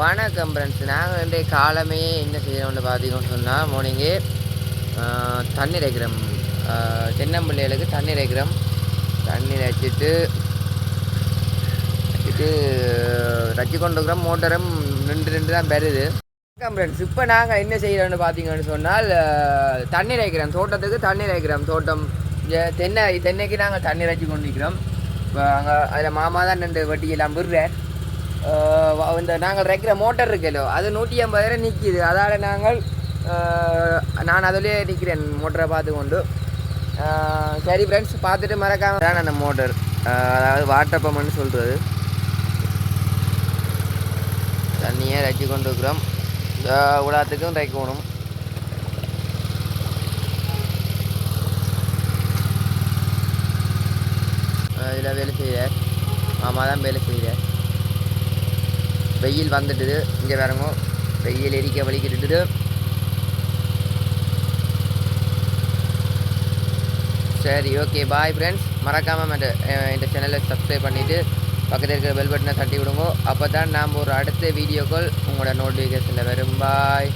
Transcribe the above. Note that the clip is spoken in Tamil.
வணக்கம் ஃப்ரெண்ட்ஸ் நாங்கள் இன்றைய காலமே என்ன செய்யணும்னு பார்த்தீங்கன்னு சொன்னால் மார்னிங்கு தண்ணீர் வைக்கிறோம் தென்னம்பிள்ளைகளுக்கு தண்ணீர் வைக்கிறோம் தண்ணீர் வச்சுட்டு வச்சுட்டு வச்சு கொண்டு இருக்கிறோம் மோட்டரும் நின்று நின்று தான் பெறுது. வணக்கம் ஃப்ரெண்ட்ஸ் இப்போ நாங்கள் என்ன செய்கிறோம்னு பார்த்தீங்கன்னு சொன்னால் தண்ணீர் வைக்கிறோம் தோட்டத்துக்கு தண்ணீர் வைக்கிறோம் தோட்டம் தென்னை தென்னைக்கு நாங்கள் தண்ணீர் வச்சு கொண்டிருக்கிறோம் இப்போ அங்கே அதில் மாமா தான் ரெண்டு வட்டியெல்லாம் விடுறார். இந்த நாங்கள் வைக்கிற மோட்டர் இருக்கலோ அது நூற்றி ஐம்பது ரூபா நிற்கிது அதால் நாங்கள் நான் அதிலே நிற்கிறேன் மோட்டரை பார்த்து கொண்டு சரி ஃப்ரெண்ட்ஸ் பார்த்துட்டு மறக்காம தான் அந்த மோட்டர் அதாவது வாட்டர் பம்புன்னு சொல்கிறது தண்ணியை ரச்சி கொண்டு இருக்கிறோம் இந்த உலகத்துக்கும் தைக்கணும். இதில் வேலை செய்கிறார் மாமா தான் வேலை செய்கிறார் வெயில் வந்துட்டுது. இங்கே வரங்க வெயில் எரிக்க வலிக்கிட்டு சரி ஓகே பாய் ஃப்ரெண்ட்ஸ் மறக்காமல் இந்த இந்த சேனலை சப்ஸ்கிரைப் பண்ணிவிட்டு பக்கத்தில் இருக்கிற பெல் பட்டனை தட்டி விடுங்க. அப்போ தான் நாம் ஒரு அடுத்த வீடியோக்கள் உங்களோட நோட்டிஃபிகேஷனில் வரும். பாய்